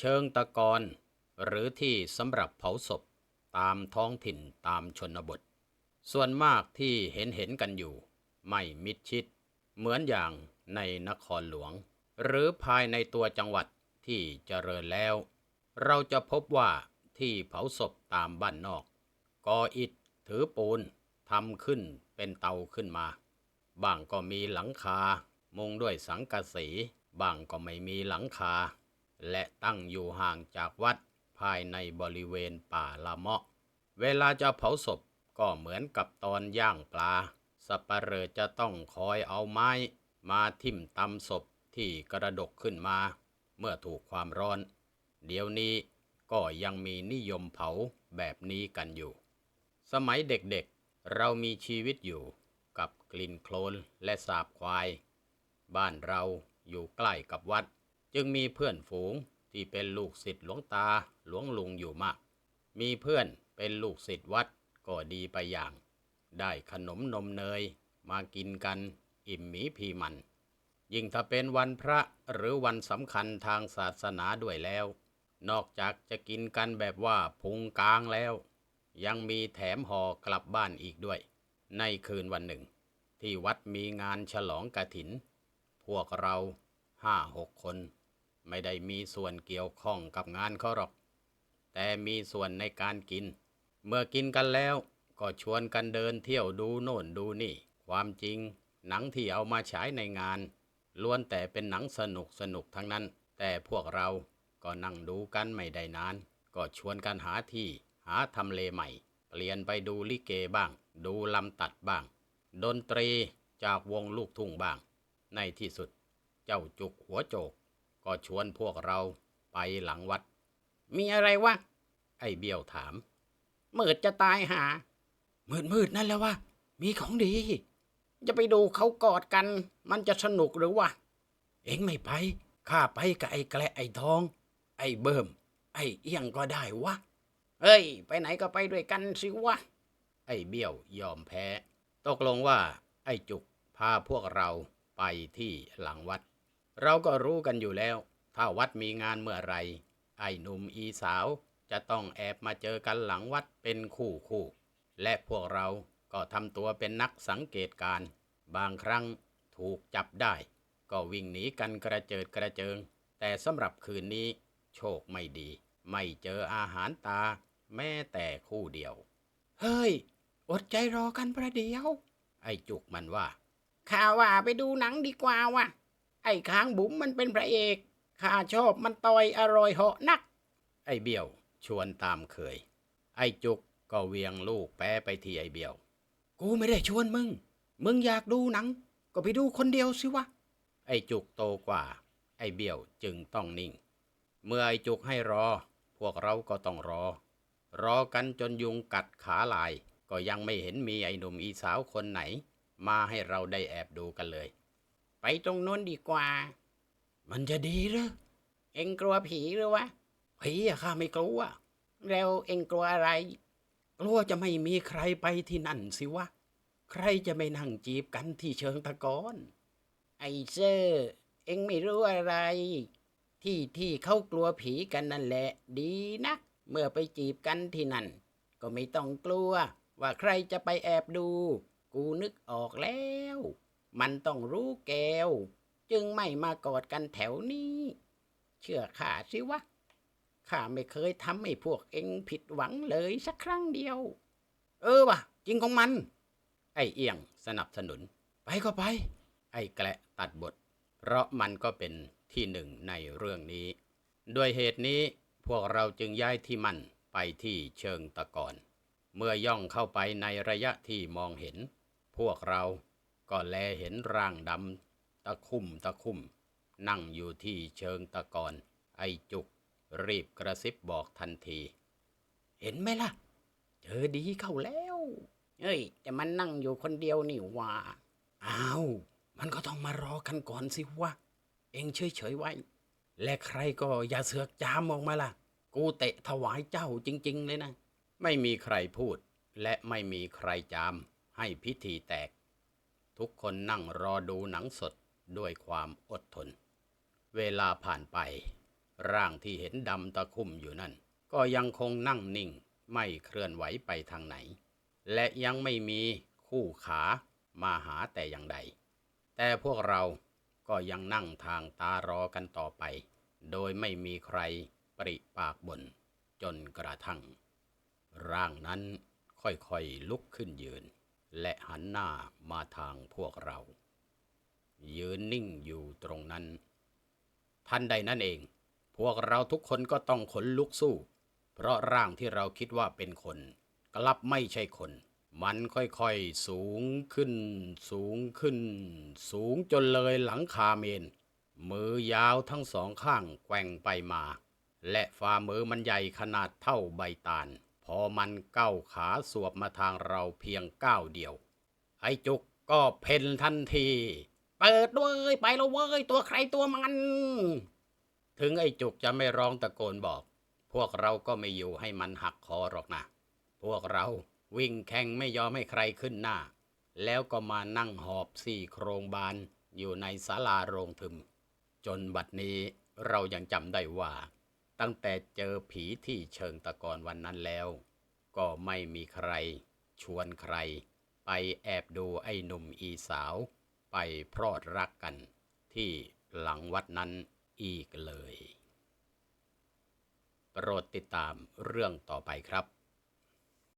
เชิงตะกอนหรือที่สำหรับเผาศพตามท้องถิ่นตามชนบท ส่วนมากที่เห็นเห็นกันอยู่ ไม่มิดชิด เหมือนอย่างในนครหลวง หรือภายในตัวจังหวัดที่เจริญแล้ว เราจะพบว่าที่เผาศพตามบ้านนอกก่ออิฐถือปูนทำขึ้นเป็นเตาขึ้นมา บางก็มีหลังคา มุงด้วยสังกะสี บางก็ไม่มีหลังคา และตั้งอยู่ห่างจากวัดภายในบริเวณป่าละเมาะ เวลาจะเผาศพก็เหมือนกับตอนย่างปลาสัปะเหรอจะต้องคอยเอาไม้ มาทิ่มตำศพที่กระดกขึ้นมา เมื่อถูกความร้อน เดี๋ยวนี้ก็ยังมีนิยมเผาแบบนี้กันอยู่ สมัยเด็กๆเรามีชีวิตอยู่กับกลิ่นโคลนและสาบควาย บ้านเราอยู่ใกล้กับวัด จึงมีเพื่อนฝูงที่เป็นลูกศิษย์หลวงตาหลวงลุงอยู่มาก มีเพื่อนเป็นลูกศิษย์วัดก็ดีไปอย่าง ได้ขนมนมเนยมากินกันอิ่มหมีพีมัน ยิ่งถ้าเป็นวันพระหรือวันสำคัญทางศาสนาด้วยแล้ว นอกจากจะกินกันแบบว่าพุงกลางแล้ว ยังมีแถมห่อกลับบ้านอีกด้วย ในคืนวันหนึ่ง ที่วัดมีงานฉลองกระถิน พวกเราห้าหกคน ไม่ได้มีส่วนเกี่ยวข้องกับงานเขาหรอก แต่มีส่วนในการกิน เมื่อกินกันแล้วก็ชวนกันเดินเที่ยวดูโน่นดูนี่ ความจริง หนังที่เอามาฉายในงาน ล้วนแต่เป็นหนังสนุกสนุกทั้งนั้น แต่พวกเราก็นั่งดูกันไม่ได้นาน ก็ชวนกันหาที่หาทำเลใหม่ เปลี่ยนไปดูลิเกบ้าง ดูลำตัดบ้าง ดนตรีจากวงลูกทุ่งบ้าง ในที่สุด เจ้าจุกหัวโจก ก็ชวนพวกเราไปหลังวัด มีอะไรวะ ไอ้เบี้ยวถาม มืดจะตายหา มืดมืดนั่นแหล้ววะ มีของดี จะไปดูเขากอดกัน มันจะสนุกหรือวะ เอ็งไม่ไป ข้าไปกับไอ้แกละไอ้ทอง ไอ้เบิ่ม ไอ้เอี้ยงก็ได้วะ เฮ้ย ไปไหนก็ไปด้วยกันสิวะ ไอ้เบี้ยวยอมแพ้ ตกลงว่า ไอ้จุกพาพวกเราไปที่หลังวัด เราก็รู้กันอยู่แล้ว ถ้าวัดมีงานเมื่อไรไอ้หนุ่มอีสาวจะต้องแอบมาเจอกันหลังวัดเป็นคู่คู่ และพวกเราก็ทำตัวเป็นนักสังเกตการ บางครั้งถูกจับได้ ก็วิ่งหนีกันกระเจิดกระเจิง แต่สำหรับคืนนี้ โชคไม่ดี ไม่เจออาหารตา แม้แต่คู่เดียว เฮ้ย อดใจรอกันประเดี๋ยว ไอ้จุกมันว่า ข้าว่าไปดูหนังดีกว่าวะ ไอ้ค้างบุ๋มมันเป็นพระเอกข้าชอบมันต่อยอร่อยเหาะนัก ไอ้เบี้ยว ชวนตามเคย ไอ้จุกก็เวียงลูกแปะไปที่ไอ้เบี้ยว กูไม่ได้ชวนมึง มึงอยากดูหนัง ก็ไปดูคนเดียวสิวะ ไอ้จุกโตกว่า ไอ้เบี้ยวจึงต้องนิ่ง เมื่อไอ้จุกให้รอ พวกเราก็ต้องรอ รอกันจนยุงกัดขาลาย ก็ยังไม่เห็นมีไอ้หนุ่มอีสาวคนไหน มาให้เราได้แอบดูกันเลย ไปตรงนู้นดีกว่า มันจะดีหรือเอ็งกลัวผีหรือวะผีอะข้าไม่กลัวแล้วเอ็งกลัวอะไร กลัวจะไม่มีใครไปที่นั่นสิวะ ใครจะไม่นั่งจีบกันที่เชิงตะกอน ไอ้เซอร์เอ็งไม่รู้อะไร ที่ที่เขากลัวผีกันนั่นแหละ ดีนักเมื่อไปจีบกันที่นั่น ก็ไม่ต้องกลัว ว่าใครจะไปแอบดู กูนึกออกแล้ว มันต้องรู้แก้ว จึงไม่มากอดกันแถวนี้ เชื่อข้าสิวะข้าไม่เคยทำให้พวกเองผิดหวังเลยสักครั้งเดียว เออวะจริงของมัน ไอเอียงสนับสนุน ไปก็ไป ไอแกละตัดบท เพราะมันก็เป็นที่หนึ่งในเรื่องนี้ ด้วยเหตุนี้พวกเราจึงย้ายที่มันไปที่เชิงตะกอน เมื่อย่องเข้าไปในระยะที่มองเห็น พวกเรา ก็แลเห็นร่างดำตะคุ่มตะคุ่ม นั่งอยู่ที่เชิงตะกอนไอจุก รีบกระซิบบอกทันที เห็นไหมล่ะ เจอดีเข้าแล้วเฮ้ย แต่มันนั่งอยู่คนเดียวนี่ว่าอ้าวมันก็ต้องมารอกันก่อนสิวะ เองเฉยๆไว้ และใครก็อย่าเสือกจามออกมาล่ะ กูเตะถวายเจ้าจริง ๆ เลยนะ ไม่มีใครพูด และไม่มีใครจาม ให้พิธีแตก ทุกคนนั่งรอดูหนังสดด้วยความอดทน เวลาผ่านไป ร่างที่เห็นดำตะคุ่มอยู่นั่น ก็ยังคงนั่งนิ่งไม่เคลื่อนไหวไปทางไหน และยังไม่มีคู่ขามาหาแต่อย่างใด แต่พวกเราก็ยังนั่งทางตารอกันต่อไป โดยไม่มีใครปริปากบนจนกระทั่ง ร่างนั้นค่อยๆลุกขึ้นยืน และหันหน้ามาทางพวกเรา ยืนนิ่งอยู่ตรงนั้น ทันใดนั้นเอง พวกเราทุกคนก็ต้องขนลุกสู้ เพราะร่างที่เราคิดว่าเป็นคน กลับไม่ใช่คน มันค่อยๆสูงขึ้น สูงขึ้น สูงจนเลยหลังคาเมน มือยาวทั้งสองข้างแกว่งไปมา และฝ่ามือมันใหญ่ขนาดเท่าใบตาล พอมันก้าวขาสวบมาทางเราเพียงก้าวเดียว ไอ้จุกก็เพ่นทันที เปิดด้วยไปแล้วเว้ยตัวใครตัวมัน ถึงไอ้จุกจะไม่ร้องตะโกนบอก พวกเราก็ไม่อยู่ให้มันหักคอหรอกนะ พวกเราวิ่งแข่งไม่ยอมให้ใครขึ้นหน้า แล้วก็มานั่งหอบสี่โครงบานอยู่ในศาลาโรงทึม จนบัดนี้เรายังจำได้ว่า ตั้งแต่เจอผีที่เชิงตะกอนวันนั้นแล้ว ก็ไม่มีใคร ชวนใคร ไปแอบดูไอ้หนุ่มอีสาว ไปพรอดรักกัน ที่หลังวัดนั้นอีกเลย โปรดติดตามเรื่องต่อไปครับ